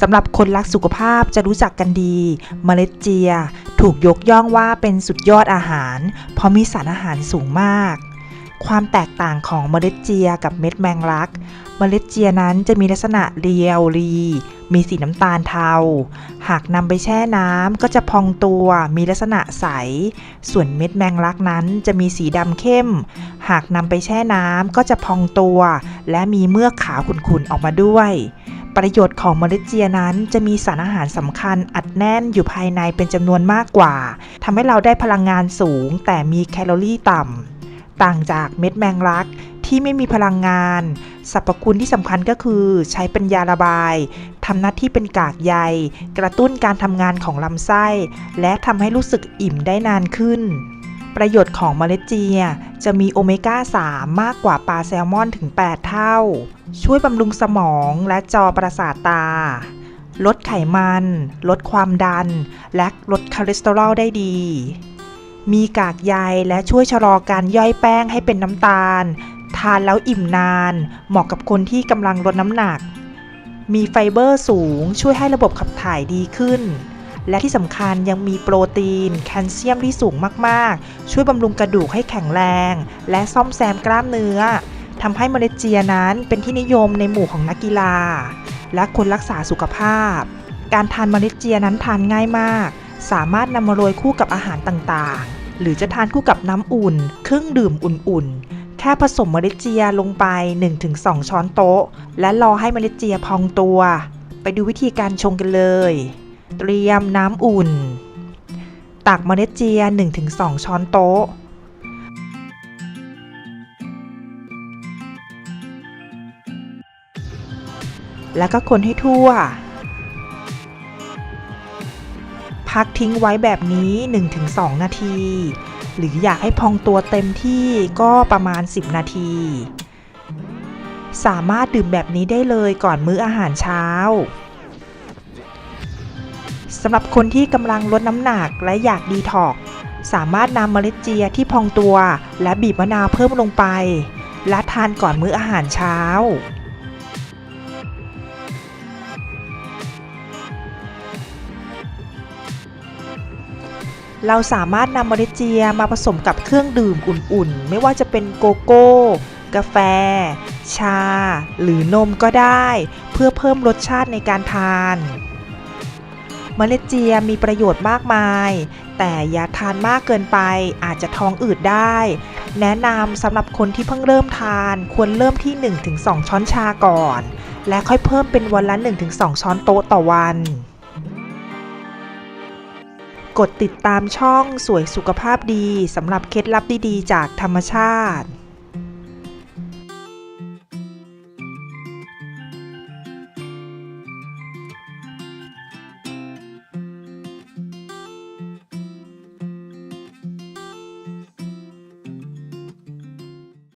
สำหรับคนรักสุขภาพจะรู้จักกันดีเมล็ดเจีย ถูกยกย่องว่าเป็นสุดยอดอาหาร เพราะมีสารอาหารสูงมาก ความแตกต่างของเมล็ดเจียกับเม็ดแมงลัก เมล็ดเจียนั้นจะมีลักษณะเรียวรี มีสีน้ำตาลเทา หากนำไปแช่น้ำก็จะพองตัว มีลักษณะใส ส่วนเม็ดแมงลักนั้นจะมีสีดำเข้ม หากนำไปแช่น้ำก็จะพองตัว และมีเมือกขาวขุ่นๆออกมาด้วย ประโยชน์ของเมล็ดเจียนั้นจะมีสารอาหารสำคัญอัดแน่นอยู่ภายในเป็นจำนวนมากกว่าทำให้เราได้พลังงานสูง แต่มีแคลอรี่ต่ำต่างจากเม็ดแมงลักที่ไม่มีพลังงาน สรรพคุณที่สำคัญก็คือใช้เป็นยาระบายทำหน้าที่เป็นกากใย กระตุ้นการทำงานของลำไส้ และทำให้รู้สึกอิ่มได้นานขึ้น ประโยชน์ของเมล็ดเจีย จะมีโอเมก้า 3 มากกว่าปลาแซลมอนถึง 8 เท่า ช่วยบำรุงสมองและจอประสาทตา ลดไขมัน ลดความดัน และลดคอเลสเตอรอลได้ดี มีกากใยและช่วยชะลอการย่อยแป้งให้เป็นน้ำตาล ทานแล้วอิ่มนาน เหมาะกับคนที่กำลังลดน้ำหนัก มีไฟเบอร์สูงช่วยให้ระบบขับถ่ายดีขึ้น และที่สำคัญยังมีโปรตีน แคลเซียมที่สูงมากๆ ช่วยบำรุงกระดูกให้แข็งแรง และซ่อมแซมกล้ามเนื้อทำให้เมล็ดเจียนั้นเป็นที่นิยมในหมู่ของนักกีฬา และคนรักษาสุขภาพ การทานเมล็ดเจียนั้นทานง่ายมาก สามารถนำมาโรยคู่กับอาหารต่างๆ หรือจะทานคู่กับน้ำอุ่น เครื่องดื่มอุ่นๆ แค่ผสมเมล็ดเจียลงไป 1-2 ช้อนโต๊ะ และรอให้เมล็ดเจียพองตัว ไปดูวิธีการชงกันเลย เตรียมน้ำอุ่น ตักเมล็ดเจีย 1-2 ช้อนโต๊ะ แล้วก็คนให้ทั่ว พักทิ้งไว้แบบนี้ 1-2 นาที หรืออยากให้พองตัวเต็มที่ก็ประมาณ 10 นาทีสามารถดื่มแบบนี้ได้เลยก่อนมื้ออาหารเช้า สำหรับคนที่กำลังลดน้ำหนักและอยากดีท็อกสามารถนำเมล็ดเจียที่พองตัว และบีบมะนาวเพิ่มลงไป และทานก่อนมื้ออาหารเช้า เราสามารถนำเมล็ดเจียมาผสมกับเครื่องดื่มอุ่นๆ ไม่ว่าจะเป็นโกโก้ กาแฟ ชา หรือนมก็ได้ เพื่อเพิ่มรสชาติในการทาน เมล็ดเจียมีประโยชน์มากมาย แต่อย่าทานมากเกินไปอาจจะท้องอืดได้ แนะนำสำหรับคนที่เพิ่งเริ่มทาน ควรเริ่มที่ 1-2 ช้อนชาก่อน และค่อยเพิ่มเป็นวันละ 1-2 ช้อนโต๊ะต่อวัน กดติดตามช่องสวยสุขภาพดีสำหรับเคล็ดลับดีๆ จากธรรมชาติ